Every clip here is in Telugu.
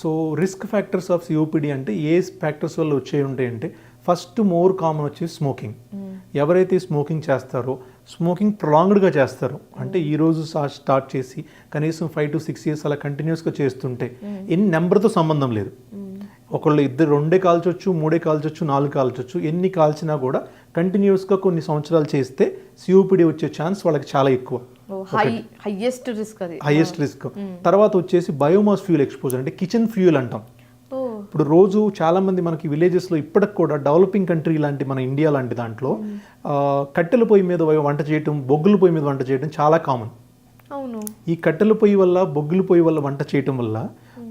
So risk factors of COPD అంటే ఏ ఫ్యాక్టర్స్ వల్ల వచ్చే ఉంటాయంటే ఫస్ట్ మోర్ కామన్ వచ్చేసి స్మోకింగ్ ఎవరైతే స్మోకింగ్ చేస్తారో స్మోకింగ్ ప్రొలాంగ్డ్గా చేస్తారో. అంటే ఈ రోజు స్టార్ట్ చేసి కనీసం ఫైవ్ టు సిక్స్ ఇయర్స్ అలా కంటిన్యూస్గా చేస్తుంటే ఎన్ని నెంబర్తో సంబంధం లేదు. ఒకళ్ళు ఇద్దరు రెండే కాల్చొచ్చు మూడే కాల్చొచ్చు నాలుగు కాల్చొచ్చు. ఎన్ని కాల్చినా కూడా కంటిన్యూస్గా కొన్ని సంవత్సరాలు చేస్తే సిఓపిడి వచ్చే ఛాన్స్ వాళ్ళకి చాలా ఎక్కువ. హైయెస్ట్ రిస్క్ అది. హైయెస్ట్ రిస్క్ తర్వాత వచ్చేసి బయోమాస్ ఫ్యూల్ ఎక్స్పోజర్ అంటే కిచెన్ ఫ్యూయల్ అంటాం. ఇప్పుడు రోజు చాలా మంది మనకి విలేజెస్లో ఇప్పటికి కూడా డెవలపింగ్ కంట్రీ లాంటి మన ఇండియా లాంటి దాంట్లో కట్టెల పొయ్యి మీద వంట చేయటం బొగ్గుల పొయ్యి మీద వంట చేయడం చాలా కామన్ అవును. ఈ కట్టెల పొయ్యి వల్ల బొగ్గుల పొయ్యి వల్ల వంట చేయటం వల్ల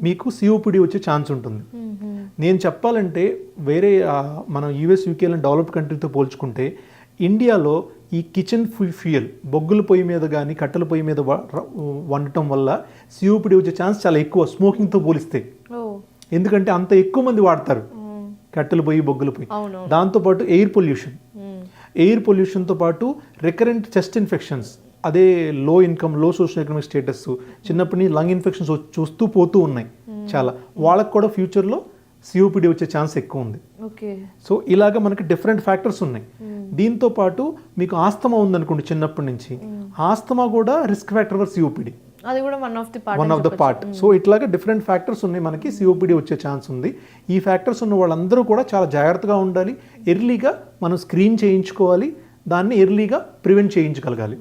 మీకు సిఓపిడి వచ్చే ఛాన్స్ ఉంటుంది. నేను చెప్పాలంటే వేరే మన యూఎస్ యూకే లాంటి డెవలప్డ్ కంట్రీతో పోల్చుకుంటే ఇండియాలో ఈ కిచెన్ ఫ్యూయల్ బొగ్గుల పొయ్యి మీద కానీ కట్టెల పొయ్యి మీద వండటం వల్ల సిఓపిడి వచ్చే ఛాన్స్ చాలా ఎక్కువ స్మోకింగ్తో పోలిస్తే. ఎందుకంటే అంత ఎక్కువ మంది వాడతారు. కట్టెలు పొయ్యి బొగ్గులు పొయ్యి. దాంతోపాటు ఎయిర్ పొల్యూషన్. ఎయిర్ పొల్యూషన్తో పాటు రికరెంట్ చెస్ట్ ఇన్ఫెక్షన్స్ అదే లో ఇన్కమ్లో సోషల్ ఎకనామిక్ స్టేటస్ చిన్నప్పటి నుంచి లంగ్ ఇన్ఫెక్షన్స్ చూస్తూ పోతూ ఉన్నాయి చాలా. వాళ్ళకు కూడా ఫ్యూచర్లో సిఓపిడి వచ్చే ఛాన్స్ ఎక్కువ ఉంది ఓకే. సో ఇలాగ మనకి డిఫరెంట్ ఫ్యాక్టర్స్ ఉన్నాయి. దీంతో పాటు మీకు ఆస్తమా ఉందనుకోండి చిన్నప్పటి నుంచి. ఆస్తమా కూడా రిస్క్ ఫ్యాక్టర్ ఫర్ సిఓపిడి అది కూడా one of the part one of the part so ఇట్లాగా డిఫరెంట్ ఫ్యాక్టర్స్ ఉన్నాయి మనకి సిఓపిడి వచ్చే ఛాన్స్ ఉంది. ఈ ఫ్యాక్టర్స్ ఉన్న వాళ్ళందరూ కూడా చాలా జాగ్రత్తగా ఉండాలి. ఎర్లీగా మనం స్క్రీన్ చేయించుకోవాలి. దాన్ని ఎర్లీగా ప్రివెంట్ చేయించగలగాలి.